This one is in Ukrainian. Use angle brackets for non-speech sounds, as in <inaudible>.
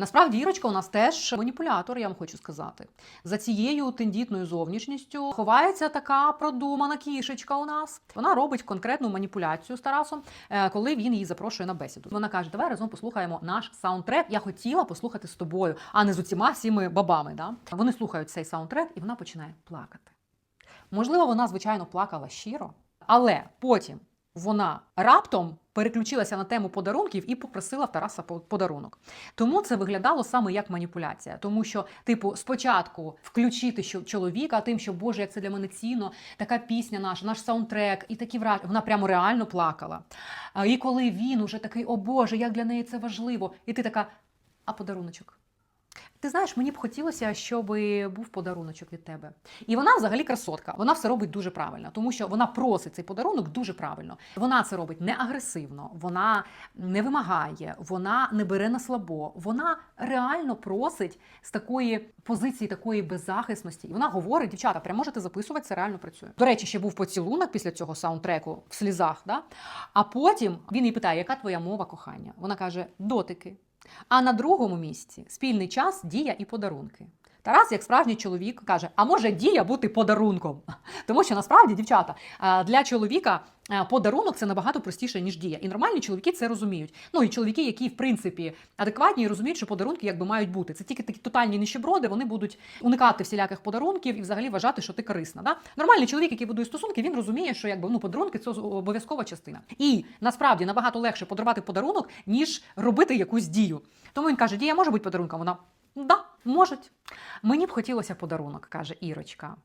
Насправді Ірочка у нас теж маніпулятор, я вам хочу сказати. За цією тендітною зовнішністю ховається така продумана кішечка у нас. Вона робить конкретну маніпуляцію з Тарасом, е, коли він її запрошує на бесіду. Вона каже: Давай разом послухаємо наш саундтрек. Я хотіла послухати з тобою, а не з усіма всіми бабами. Да? Вони слухають цей саундтрек, і вона починає плакати. Можливо, вона, звичайно, плакала щиро, але потім вона раптом переключилася на тему подарунків і попросила в Тараса подарунок. Тому це виглядало саме як маніпуляція, тому що, типу, спочатку включити що- чоловіка тим, що Боже, як це для мене цінно, така пісня наша, наш саундтрек, і такі враження. Вона прямо реально плакала. І коли він уже такий, о Боже, як для неї це важливо, і ти така, а подаруночок. Ти знаєш, мені б хотілося, щоб був подаруночок від тебе. І вона взагалі красотка. Вона все робить дуже правильно, тому що вона просить цей подарунок дуже правильно. Вона це робить не агресивно, вона не вимагає, вона не бере на слабо. Вона реально просить з такої позиції, такої беззахисності. І вона говорить: дівчата, прямо можете записувати, це реально працює. До речі, ще був поцілунок після цього саундтреку в слізах. Да? А потім він їй питає, яка твоя мова кохання? Вона каже: дотики. А на другому місці спільний час, дія і подарунки. Тарас, як справжній чоловік, каже: а може дія бути подарунком? <laughs> Тому що насправді, дівчата, для чоловіка подарунок це набагато простіше, ніж дія. І нормальні чоловіки це розуміють. Ну і чоловіки, які в принципі адекватні і розуміють, що подарунки якби мають бути. Це тільки такі тотальні нищеброди, вони будуть уникати всіляких подарунків і взагалі вважати, що ти корисна. Да? Нормальний чоловік, який будує стосунки, він розуміє, що якби ну подарунки це обов'язкова частина. І насправді набагато легше подарувати подарунок, ніж робити якусь дію. Тому він каже: Дія може бути подарунком. Вона да, можуть. Мені б хотілося подарунок, каже Ірочка.